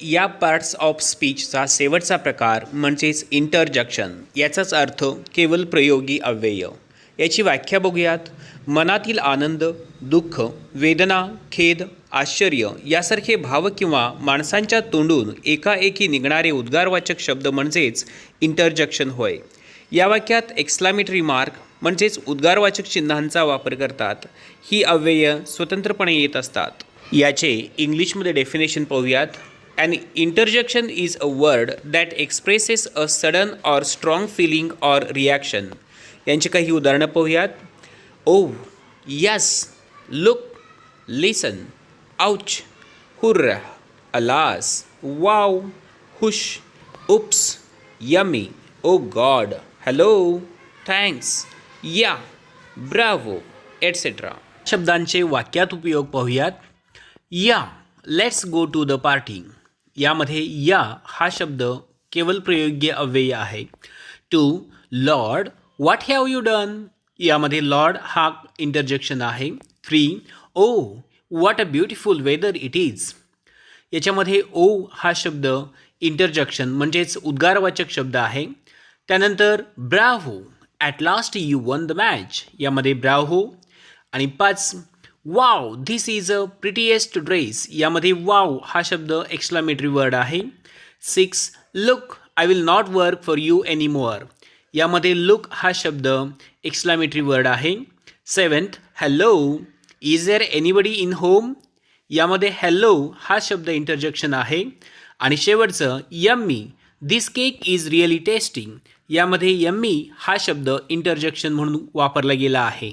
या parts of स्पीचचा शेवटचा प्रकार म्हणजेच इंटरजक्शन याचाच अर्थ केवळ प्रयोगी अव्यय. याची व्याख्या बघूयात. मनातील आनंद दुःख वेदना खेद आश्चर्य यासारखे भाव किंवा माणसांच्या तोंडून एकाएकी निघणारे उद्गारवाचक शब्द म्हणजेच इंटरजक्शन होय. या वाक्यात एक्स्लामेटरी मार्क म्हणजेच उद्गारवाचक चिन्हांचा वापर करतात. ही अव्यय स्वतंत्रपणे येत असतात. याचे इंग्लिशमध्ये डेफिनेशन पाहूयात. An interjection is a word that expresses a sudden or strong feeling or reaction यांची काही उदाहरणं पाहूयात. ओ yes look listen ouch hurrah alas wow hush oops yummy oh God hello thanks yeah bravo et cetera शब्दांचे वाक्यात उपयोग पाहूयात. Yeah let's go to the party यामध्ये yeah हा शब्द केवळ प्रयोग्य अव्यय आहे. Two Lord what have you done यामध्ये लॉर्ड हा इंटरजेक्शन आहे. Three oh what a beautiful weather it is याच्यामध्ये ओ हा शब्द इंटरजक्शन म्हणजेच उद्गारवाचक शब्द आहे. त्यानंतर bravo at last you won the match यामध्ये ब्राहो आणि पाच wow this is a prettiest dress यामध्ये वाव हा शब्द एक्सक्लामेटरी वर्ड आहे. Six look I will not work for you any more यामध्ये लुक हा शब्द एक्सक्लामेटरी वर्ड आहे. Seventh hello is there anybody in home यामध्ये हॅलो हा शब्द इंटरजेक्शन आहे. आणि शेवटचं yummy this cake is really tasting यामध्ये यम्मी हा शब्द इंटरजेक्शन म्हणून वापरला गेला आहे.